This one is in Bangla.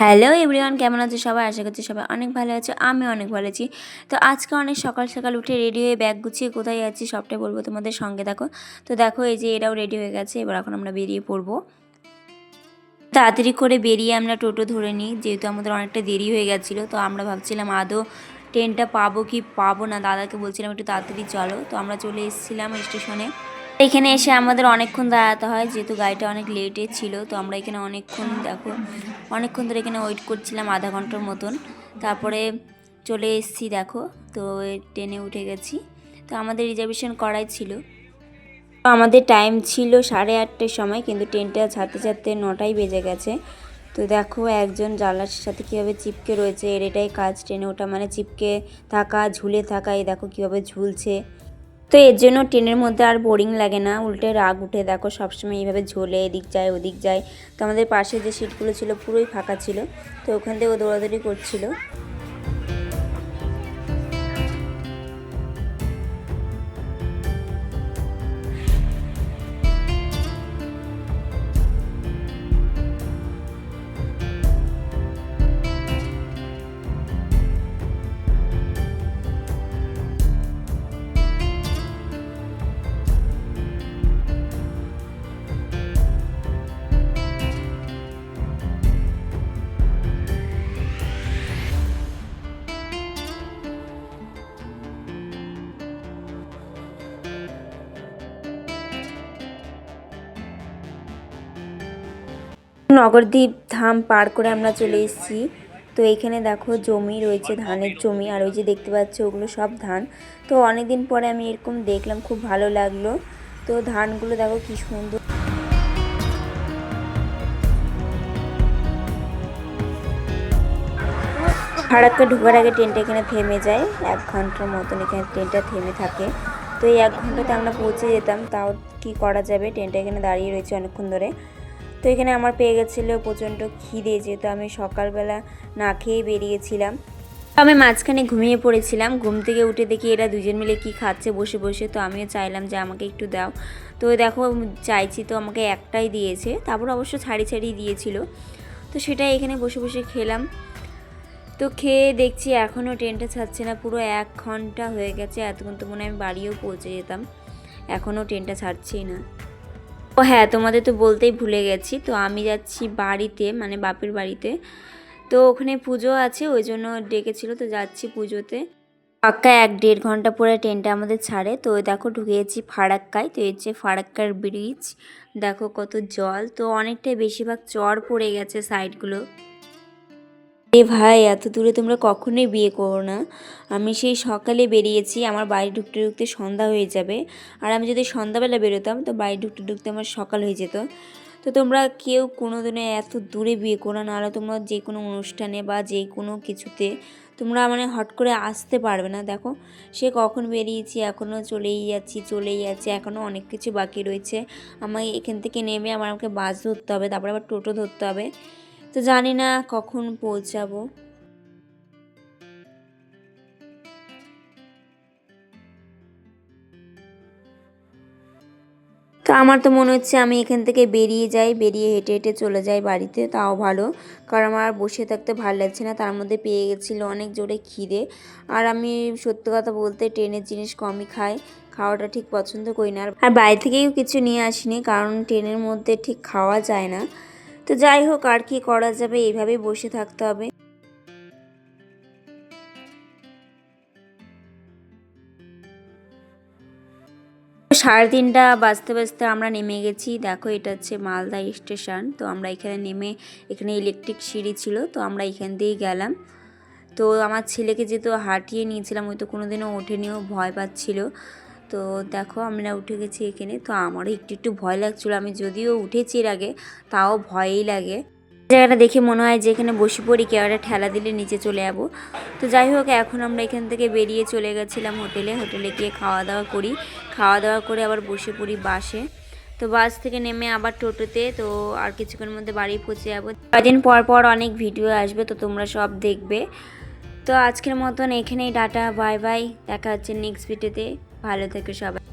হ্যালো এভরিওয়ান, কেমন আছো সবাই? আশা করছি সবাই অনেক ভালো আছো আমি অনেক ভালো আছি। তো আজকে অনেক সকাল সকাল উঠে রেডি হয়ে ব্যাগ গুছিয়ে কোথায় যাচ্ছি সবটাই বলব তোমাদের সঙ্গে, দেখো। তো দেখো, এই যে এরাও রেডি হয়ে গেছে, এবার এখন আমরা বেরিয়ে পড়ব। তাড়াতাড়ি করে বেরিয়ে আমরা টোটো ধরে নিই, যেহেতু আমাদের অনেকটা দেরি হয়ে গেছিল, তো আমরা ভাবছিলাম আদৌ ট্রেনটা পাবো কি পাবো না, দাদাকে বলছিলাম একটু তাড়াতাড়ি চলো। তো আমরা চলে এসেছিলাম স্টেশনে। এখানে এসে আমাদের অনেকক্ষণ দাঁড়াতে হয়, যেহেতু গাড়িটা অনেক লেটে ছিল, তো আমরা এখানে অনেকক্ষণ, দেখো, অনেকক্ষণ ধরে এখানে ওয়েট করছিলাম আধা ঘণ্টার মতন। তারপরে চলে এসেছি, দেখো, তো ট্রেনে উঠে গেছি। তো আমাদের রিজার্ভেশন করাই ছিল। আমাদের টাইম ছিল সাড়ে আটটার সময়, কিন্তু ট্রেনটা ছাড়তে ছাড়তে নটাই বেজে গেছে। তো দেখো, একজন জানলার সাথে কীভাবে চিপকে রয়েছে, এর এটাই কাজ ট্রেনে ওটা মানে চিপকে থাকা, ঝুলে থাকা, এই দেখো কীভাবে ঝুলছে। তো এর জন্য ট্রেনের মধ্যে আর বোরিং লাগে না, উল্টে রাগ উঠে, দেখো সবসময় এইভাবে ঝোলে, এদিক যায়, ওদিক যায়। তো আমাদের পাশে যে সিটগুলো ছিল পুরোই ফাঁকা ছিল, তো ওখান থেকে ও দৌড়াদৌড়ি করছিল। নগরদ্বীপ ধাম পার করে আমরা চলে এসেছি। তো এখানে দেখো জমি রয়েছে, ধানের জমি, আর ওই যে দেখতে পাচ্ছ ওগুলো সব ধান। তো অনেকদিন পরে আমি এরকম দেখলাম, খুব ভালো লাগল। তো ধানগুলো দেখো কি সুন্দর। ফারাক্কা ঢোকার আগে ট্রেনটা এখানে থেমে যায়, এক ঘণ্টার মতন এখানে ট্রেনটা থেমে থাকে। তো এই এক ঘন্টাতে আমরা পৌঁছে যেতাম, তাও কি করা যাবে? ট্রেনটা এখানে দাঁড়িয়ে রয়েছে অনেকক্ষণ ধরে। তো এখানে আমার পেয়ে গেছিল প্রচণ্ড খিদে, যেহেতু আমি সকালবেলা না খেয়েই বেরিয়েছিলাম। আমি মাঝখানে ঘুমিয়ে পড়েছিলাম। ঘুম থেকে উঠে দেখি এরা দুজন মিলে কি খাচ্ছে বসে বসে। তো আমিও চাইলাম যে আমাকে একটু দাও। তো দেখো, চাইছি তো আমাকে একটাই দিয়েছে। তারপর অবশ্য ছাড়ি ছাড়ি দিয়েছিল। তো সেটাই এখানে বসে বসে খেলাম। তো খেয়ে দেখছি এখনও ট্রেনটা ছাড়ছে না। পুরো এক ঘণ্টা হয়ে গেছে। এতক্ষণ তো মনে আমি বাড়িও পৌঁছে যেতাম। এখনও ট্রেনটা ছাড়ছেই না। ও হ্যাঁ তোমাদের তো বলতেই ভুলে গেছি। তো আমি যাচ্ছি বাড়িতে মানে বাপের বাড়িতে। তো ওখানে পুজো আছে, ওই জন্য ডেকেছিল, তো যাচ্ছি পুজোতে। পাক্কা এক দেড় ঘণ্টা পরে ট্রেনটা আমাদের ছাড়ে। তো দেখো, ঢুকেছি ফারাক্কায়। তো হচ্ছে ফারাক্কার ব্রিজ দেখো কত জল। তো অনেকটাই বেশিরভাগ চর পড়ে গেছে সাইডগুলো এ ভাই, এত দূরে তোমরা কখনোই বিয়ে করো না। আমি সেই সকালে বেরিয়েছি, আমার বাড়ি ঢুকতে ঢুকতে সন্ধ্যা হয়ে যাবে। আর আমি যদি সন্ধ্যাবেলা বেরোতাম, তো বাড়ি ঢুকতে ঢুকতে আমার সকাল হয়ে যেত। তো তোমরা কেউ কোনো দিনে এত দূরে বিয়ে করো না, নাহলে তোমরা যে কোনো অনুষ্ঠানে বা যে কোনো কিছুতে তোমরা মানে হট করে আসতে পারবে না। দেখো, সে কখন বেরিয়েছি, এখনও চলেই যাচ্ছি চলেই যাচ্ছি, এখনও অনেক কিছু বাকি রয়েছে। আমাকে এখান থেকে নেমে আমার আমাকে বাস ধরতে হবে, তারপরে আবার টোটো ধরতে হবে। তো জানি না কখন পৌঁছাবো। তো আমার তো মনে হচ্ছে আমি এখান থেকে বেরিয়ে যাই, বেরিয়ে হেঁটে হেঁটে চলে যাই বাড়িতে, তাও ভালো। কারণ আমার বসে থাকতে ভালো লাগছে না, তার মধ্যে পেয়ে গেছিল অনেক জোরে খিদে। আর আমি সত্যি কথা বলতে ট্রেনের জিনিস কমই খাই, খাওয়াটা ঠিক পছন্দ করি না। আর বাইরে থেকেও কিছু নিয়ে আসিনি, কারণ ট্রেনের মধ্যে ঠিক খাওয়া যায় না। তো যাই হোক, আর কি করা যাবে, এইভাবেই বসে থাকতে হবে। সাড়ে তিনটা বাজতে বাজতে আমরা নেমে গেছি। দেখো, এটা হচ্ছে মালদা স্টেশন। তো আমরা এখানে নেমে, এখানে ইলেকট্রিক সিঁড়ি ছিল, তো আমরা এখান দিয়েই গেলাম। তো আমার ছেলেকে যেহেতু হাঁটিয়ে নিয়েছিলাম ওই তো কোনোদিনও ওঠেনিও ভয় পাচ্ছিল। তো দেখো আমরা উঠে গেছি এখানে। তো আমারও একটু একটু ভয় লাগছিল। আমি যদিও উঠেছি এর আগে, তাও ভয়ই লাগে। জায়গাটা দেখে মনে হয় যে এখানে বসে পড়ি, কেউ একটা ঠেলা দিলে নিচে চলে যাব। তো যাই হোক, এখন আমরা এখান থেকে বেরিয়ে চলে গেছিলাম হোটেলে। হোটেলে গিয়ে খাওয়া দাওয়া করি। খাওয়া দাওয়া করে আবার বসে পড়ি বাসে। তো বাস থেকে নেমে আবার টোটোতে, তো আর কিছুক্ষণের মধ্যে বাড়ি পৌঁছে যাব। কদিন পর পর অনেক ভিডিও আসবে, তো তোমরা সব দেখবে। তো আজকের মতন এখানেই ডাটা বাই বাই দেখা হচ্ছে নেক্সট ভিডিওতে ভালো থেকো সবাই।